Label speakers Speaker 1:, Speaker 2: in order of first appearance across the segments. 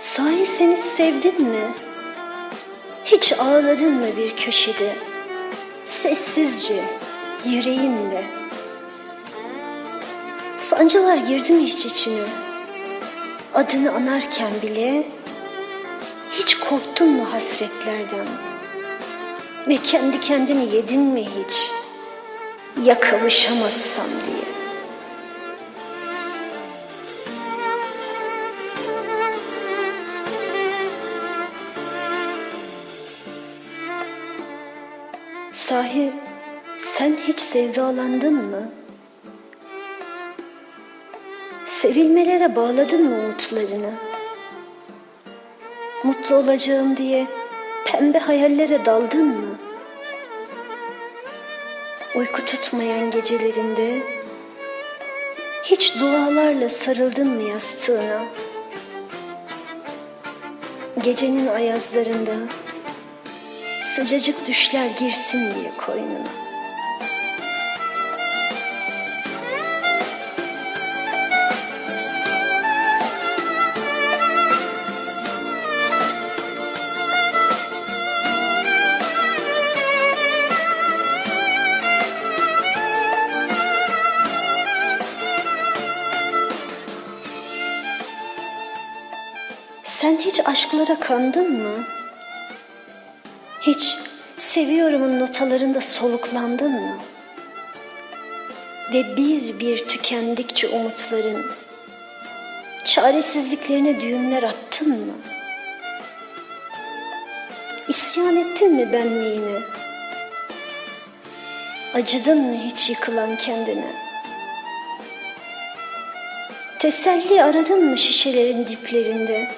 Speaker 1: Sahi sen hiç sevdin mi? Hiç ağladın mı bir köşede? Sessizce, yüreğinde. Sancılar girdi mi hiç içine? Adını anarken bile hiç korktun mu hasretlerden? Ve kendi kendini yedin mi hiç? Ya kavuşamazsam diye. Sahi sen hiç sevdalandın mı? Sevilmelere bağladın mı umutlarını? Mutlu olacağım diye pembe hayallere daldın mı? Uyku tutmayan gecelerinde hiç dualarla sarıldın mı yastığına? Gecenin ayazlarında sıcacık düşler girsin diye koynuna. Sen hiç aşklara kandın mı? Hiç seviyorumun notalarında soluklandın mı? Ve bir bir tükendikçe umutların çaresizliklerine düğümler attın mı? İsyan ettin mi benliğine? Acıdın mı hiç yıkılan kendine? Teselli aradın mı şişelerin diplerinde,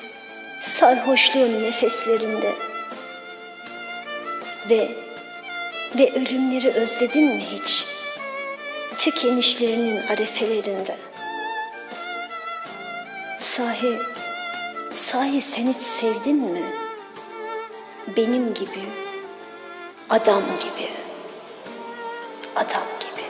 Speaker 1: sarhoşluğun nefeslerinde? Ve ve ölümleri özledin mi hiç? Tükenişlerinin arefelerinde. Sahi, sahi sen hiç sevdin mi? Benim gibi, adam gibi, adam gibi.